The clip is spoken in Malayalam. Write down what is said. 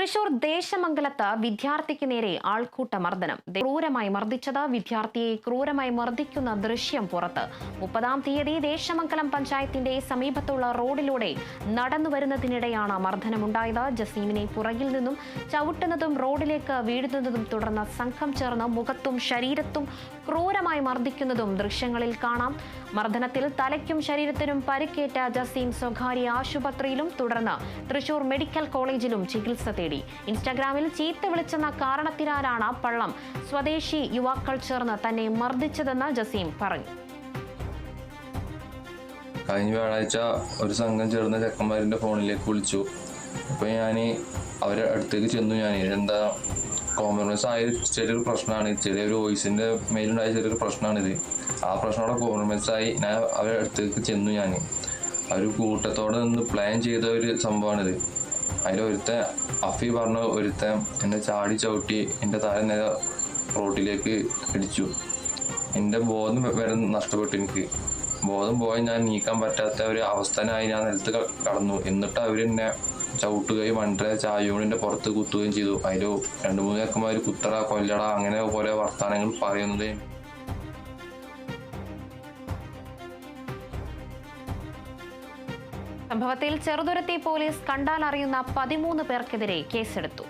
തൃശൂർ ദേശമംഗലത്ത് വിദ്യാർത്ഥിക്ക് നേരെ ആൾക്കൂട്ട മർദ്ദനം ക്രൂരമായി മർദ്ദിച്ചത് വിദ്യാർത്ഥിയെ ക്രൂരമായി മർദ്ദിക്കുന്ന ദൃശ്യം പുറത്ത്. മുപ്പതാം തീയതി ദേശമംഗലം പഞ്ചായത്തിന്റെ സമീപത്തുള്ള റോഡിലൂടെ നടന്നു വരുന്നതിനിടെയാണ് മർദ്ദനമുണ്ടായത്. ജസീമിനെ പുറകിൽ നിന്നും ചവിട്ടുന്നതും റോഡിലേക്ക് വീഴുന്നതും തുടർന്ന് സംഘം ചേർന്ന് മുഖത്തും ശരീരത്തും ക്രൂരമായി മർദ്ദിക്കുന്നതും ദൃശ്യങ്ങളിൽ കാണാം. മർദ്ദനത്തിൽ തലയ്ക്കും ശരീരത്തിനും പരിക്കേറ്റ ജസീം സ്വകാര്യ ആശുപത്രിയിലും തുടർന്ന് തൃശൂർ മെഡിക്കൽ കോളേജിലും ചികിത്സ തേടി. ഇൻസ്റ്റാഗ്രാമിൽ ചീത്ത വിളിച്ചെന്ന കാരണത്തിനാലാണ് പള്ളം സ്വദേശി യുവാക്കൾ ചേർന്ന് തന്നെ മർദ്ദിച്ചതെന്ന് ജസീം പറഞ്ഞു. കഴിഞ്ഞ വ്യാഴാഴ്ച ഒരു സംഘം ചേർന്ന ചെക്കന്മാരിന്റെ ഫോണിലേക്ക് വിളിച്ചു. അപ്പോൾ ഞാൻ അവരെ അടുത്തേക്ക് ചെന്നു ഞാൻ എന്താ കോംപ്രമൈസ് ആയ ചെറിയൊരു പ്രശ്നമാണ്. ചെറിയൊരു വോയിസിന്റെ മേലുണ്ടായ ചെറിയൊരു പ്രശ്നമാണിത്. ആ പ്രശ്നമോടെ കോംപ്രമൈസ് ആയി ഞാൻ അവരുടെ അടുത്തേക്ക് ചെന്നു ഞാൻ അവർ കൂട്ടത്തോടെ നിന്ന് പ്ലാൻ ചെയ്ത ഒരു സംഭവമാണിത്. അതിൽ ഒരുത്തൻ അഫി പറഞ്ഞ ഒരുത്ത എന്നെ ചാടി ചവിട്ടി എന്റെ താഴെ നേരെ റോട്ടിലേക്ക് ഇടിച്ചു. എന്റെ ബോധം വരെ നഷ്ടപ്പെട്ടു എനിക്ക്. ബോധം പോയി ഞാൻ നീക്കാൻ പറ്റാത്ത ഒരു അവസ്ഥനായി ഞാൻ നിലത്ത് കടന്നു. എന്നിട്ട് അവരെന്നെ ചവിട്ടുകയും മണ്ടര ചായോണിന്റെ പുറത്ത് കുത്തുകയും ചെയ്തു. അതിൽ രണ്ട് മൂന്ന് ചെക്കന്മാർ കുത്തട കൊല്ലട അങ്ങനെ പോലെ വർത്തമാനങ്ങൾ പറയുന്നത് സംഭവത്തിൽ ചെറുതുരത്തി പോലീസ് കണ്ടാലറിയുന്ന പതിമൂന്ന് പേർക്കെതിരെ കേസെടുത്തു.